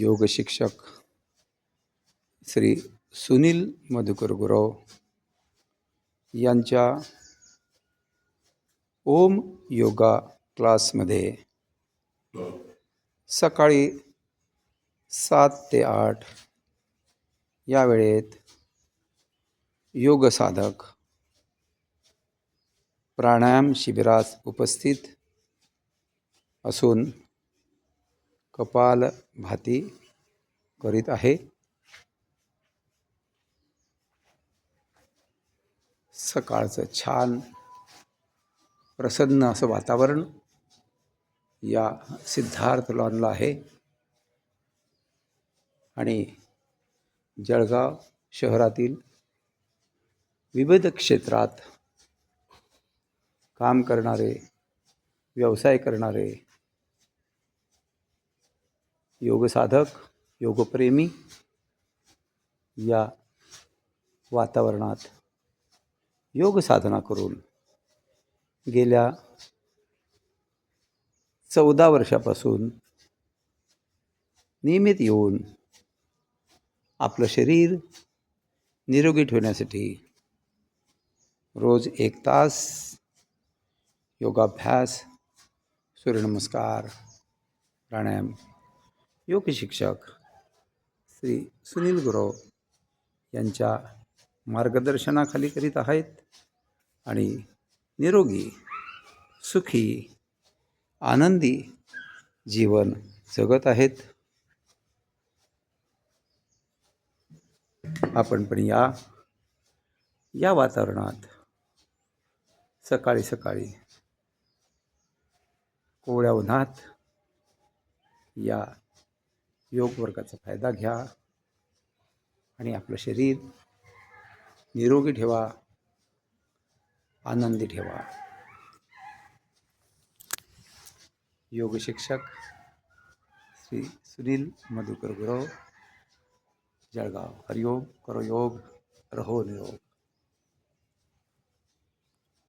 योग शिक्षक श्री सुनील मधुकर गुरव यांच्या ओम योगा क्लासमध्ये सकाळी सात ते आठ या वेळेत योग साधक प्राणायाम शिबिरात उपस्थित असून कपालभाती करीत आहे. सकाळचं छान प्रसन्न असं वातावरण या सिद्धार्थ लॉनला आहे. आणि जळगाव शहरातील विविध क्षेत्रात काम करणारे व्यवसाय करणारे योगसाधक योगप्रेमी या वातावरणात योगसाधना करून गेल्या चौदा वर्षापासून नियमित येऊन आपलं शरीर निरोगी ठेवण्यासाठी रोज एक तास योगाभ्यास सूर्यनमस्कार प्राणायाम योग शिक्षक श्री सुनील गुरव यांच्या मार्गदर्शनाखाली करीत आहेत आणि निरोगी सुखी आनंदी जीवन जगत आहेत. आपण पण या या वातावरणात सकाळी सकाळी कोवळ्या उन्हात या योग वर्गाचा फायदा घ्या आणि आपलं शरीर निरोगी ठेवा आनंदी ठेवा. योग शिक्षक श्री सुनील मधुकर गुरव जळगाव. हरिओम करो योग रहो निरोग.